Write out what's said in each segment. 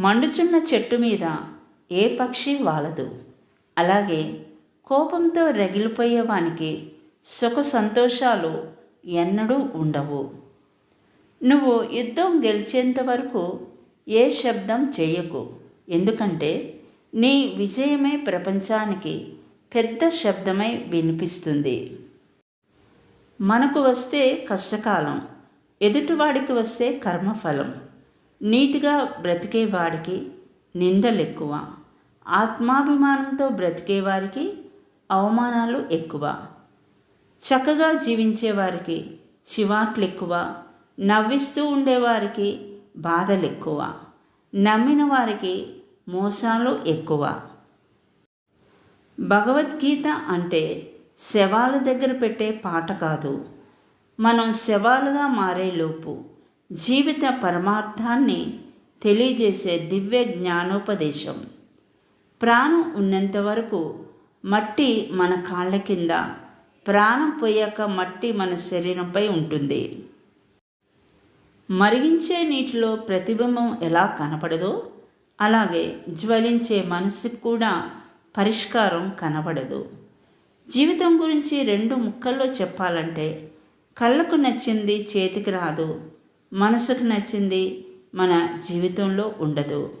మండుచున్న చెట్టు మీద ఏ పక్షి వాలదు. అలాగే కోపంతో రగిలిపోయేవానికి సుఖ సంతోషాలు ఎన్నడూ ఉండవు. నువ్వు యుద్ధం గెలిచేంత వరకు ఏ శబ్దం చేయకు. ఎందుకంటే నీ విజయమే ప్రపంచానికి పెద్ద శబ్దమై వినిపిస్తుంది. మనకు వస్తే కష్టకాలం ఎదుటివాడికి వస్తే కర్మఫలం. నీతిగా బ్రతికేవాడికి నిందలెక్కువ. ఆత్మాభిమానంతో బ్రతికేవారికి అవమానాలు ఎక్కువ. చక్కగా జీవించేవారికి చివాట్లు ఎక్కువ నవ్విస్తూ ఉండేవారికి బాధలు ఎక్కువ నమ్మిన వారికి మోసాలు ఎక్కువ. భగవద్గీత అంటే శవాల దగ్గర పెట్టే పాట కాదు. మనం శవాలుగా మారేలోపు జీవిత పరమార్థాన్ని తెలియజేసే దివ్య జ్ఞానోపదేశం. ప్రాణం ఉన్నంత వరకు మట్టి మన కాళ్ళ కింద ప్రాణం పోయాక మట్టి మన శరీరంపై ఉంటుంది. మరిగించే నీటిలో ప్రతిబింబం ఎలా కనపడదో అలాగే జ్వలించే మనసుకు కూడా పరిష్కారం కనబడదు జీవితం గురించి రెండు ముక్కల్లో చెప్పాలంటే కళ్ళకు నచ్చింది చేతికి రాదు మనసుకు నచ్చింది మన జీవితంలో ఉండదు.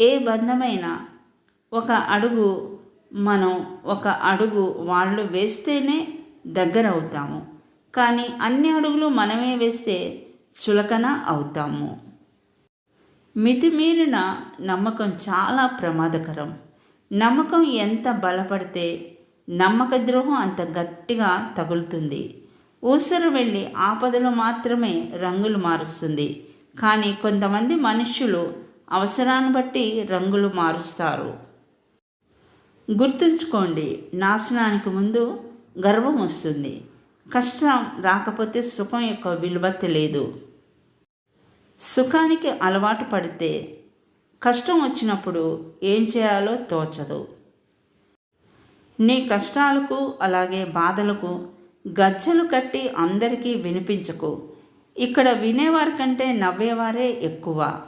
ఏ బంధమైనా ఒక అడుగు మనం ఒక అడుగు వాళ్ళు వేస్తేనే దగ్గర అవుతాము. కానీ అన్ని అడుగులు మనమే వేస్తే చులకన అవుతాము. మితిమీరిన నమ్మకం చాలా ప్రమాదకరం. నమ్మకం ఎంత బలపడితే నమ్మక ద్రోహం అంత గట్టిగా తగులుతుంది. ఊసరు వెళ్ళి ఆపదలు మాత్రమే రంగులు మారుస్తుంది. కానీ కొంతమంది మనుష్యులు అవసరాన్ని బట్టి రంగులు మారుస్తారు. గుర్తుంచుకోండి నాశనానికి ముందు గర్వం వస్తుంది. కష్టం రాకపోతే సుఖం యొక్క విలువ తెలియదు. సుఖానికి అలవాటు పడితే కష్టం వచ్చినప్పుడు ఏం చేయాలో తోచదు. నీ కష్టాలకు అలాగే బాధలకు గజ్జలు కట్టి అందరికీ వినిపించకు. ఇక్కడ వినేవారి కంటే నవ్వేవారే ఎక్కువ.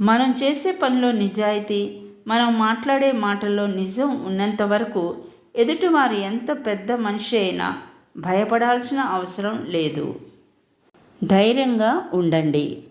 మనం చేసే పనిలో నిజాయితీ మనం మాట్లాడే మాటల్లో నిజం ఉన్నంత వరకు ఎదుటివారు ఎంత పెద్ద మనిషి అయినా భయపడాల్సిన అవసరం లేదు. ధైర్యంగా ఉండండి.